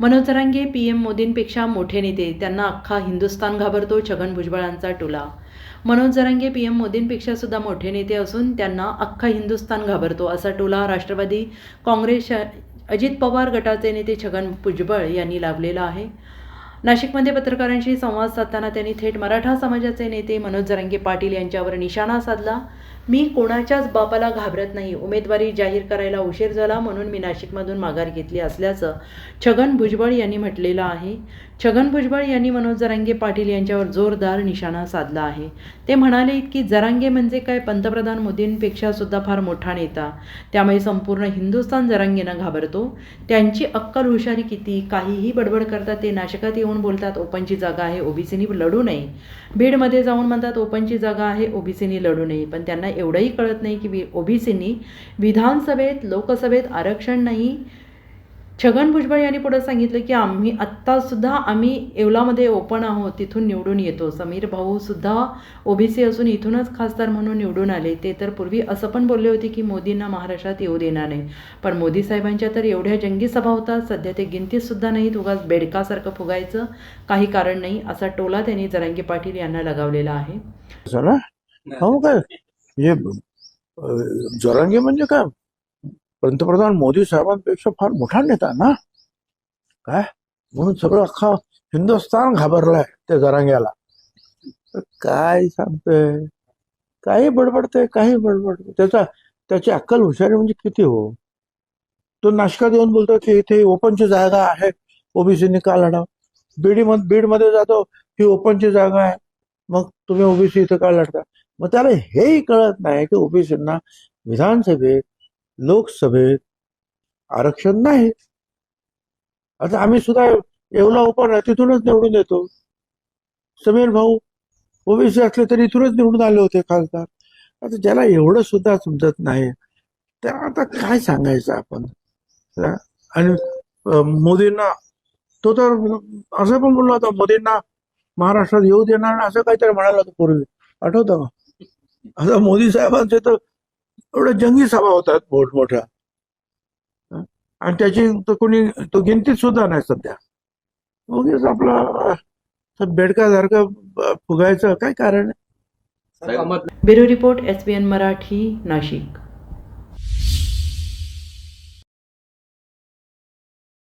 Manoj P M मोदींपेक्षा मोठे नेते त्यांना अख्खा हिंदुस्थान घाबरतो छगन भुजबळांचा टोला. मनोज जरांगे पी एम मोदींपेक्षा सुद्धा मोठे नेते असून त्यांना अख्खा हिंदुस्थान घाबरतो असा टोला राष्ट्रवादी काँग्रेस अजित पवार गटाचे नेते छगन भुजबळ यांनी लावलेला आहे. नाशिकमध्ये पत्रकारांशी संवाद साधताना त्यांनी थेट मराठा समाजाचे नेते मनोज जरांगे पाटील यांच्यावर निशाणा साधला. मी कोणाच्याच बापाला घाबरत नाही. उमेदवारी जाहीर करायला उशीर झाला म्हणून मी नाशिकमधून माघार घेतली असल्याचं छगन भुजबळ यांनी म्हटलेलं आहे. छगन भुजबळ यांनी मनोज जरांगे पाटील यांच्यावर जोरदार निशाणा साधला आहे. ते म्हणाले की जरांगे म्हणजे काय पंतप्रधान मोदींपेक्षा सुद्धा फार मोठा नेता. त्यामुळे संपूर्ण हिंदुस्थान जरांगेनं घाबरतो. त्यांची अक्कल हुशारी किती काहीही बडबड करतात ते नाशकात येऊन बोलतात ओपनची जागा आहे ओबीसीनी लढू नये. बीडमध्ये जाऊन म्हणतात ओपनची जागा आहे ओबीसीनी लढू नये. पण त्यांना एवढंही कळत नाही की ओबीसीनी विधानसभेत लोकसभेत आरक्षण नाही. छगन भुजबळ यांनी पुढे सांगितलं की आम्ही आत्तासुद्धा आम्ही येवलामध्ये ओपन आहोत तिथून निवडून येतो. समीर भाऊ सुद्धा ओबीसी असून इथूनच खासदार म्हणून निवडून आले. ते तर पूर्वी असं पण बोलले होते की मोदींना महाराष्ट्रात येऊ देणार नाही. पण मोदी साहेबांच्या तर एवढ्या जंगी सभा होतात सध्या ते गिनतीत सुद्धा नाहीत. उगाच बेडकासारखं फुगायचं काही कारण नाही असा टोला त्यांनी जरांगे पाटील यांना लगावलेला आहे. हे म्हणजे जरांगे म्हणजे काय? पंतप्रधान मोदी साहेबांपेक्षा फार मोठा नेता ना? काय? म्हणून सगळं अख्खा हिंदुस्थान घाबरलाय त्या जरांग्याला. काय सांगतोय? काही बडबडतंय काही बडबड त्याचा त्याची अक्कल हुशारी म्हणजे किती हो? तो नाशकात येऊन बोलतो की इथे ओपनची जागा आहे. ओबीसीनी का लढाव? बीडी बीडमध्ये जातो ही ओपनची जागा आहे. मग तुम्ही ओबीसी इथं का लढता? मग त्याला हेही कळत नाही की ओबीसींना विधानसभेत लोकसभेत आरक्षण नाही. आता आम्ही सुद्धा येवला ओपन तिथूनच निवडून येतो. समीर भाऊ ओबीसी असले तरी इथूनच निवडून आले होते खासदार. आता ज्याला एवढं सुद्धा समजत नाही त्या आता काय सांगायचं आपण? आणि मोदींना तो तर असं पण बोलला होता मोदींना महाराष्ट्रात येऊ देणार असं काहीतरी म्हणाला होता पूर्वी. आठवतं का? आता मोदी साहेबांचे तर एवढ्या जंगी सभा होतात मोठमोठ्या. हं? आणि त्याची तर कोणी तो गिनतीत सुद्धा नाही सध्या. उगीच आपला अं, बेडकासारखं अं, फुगायचं काय कारण आहे? Bureau report S B N Marathi Nashik.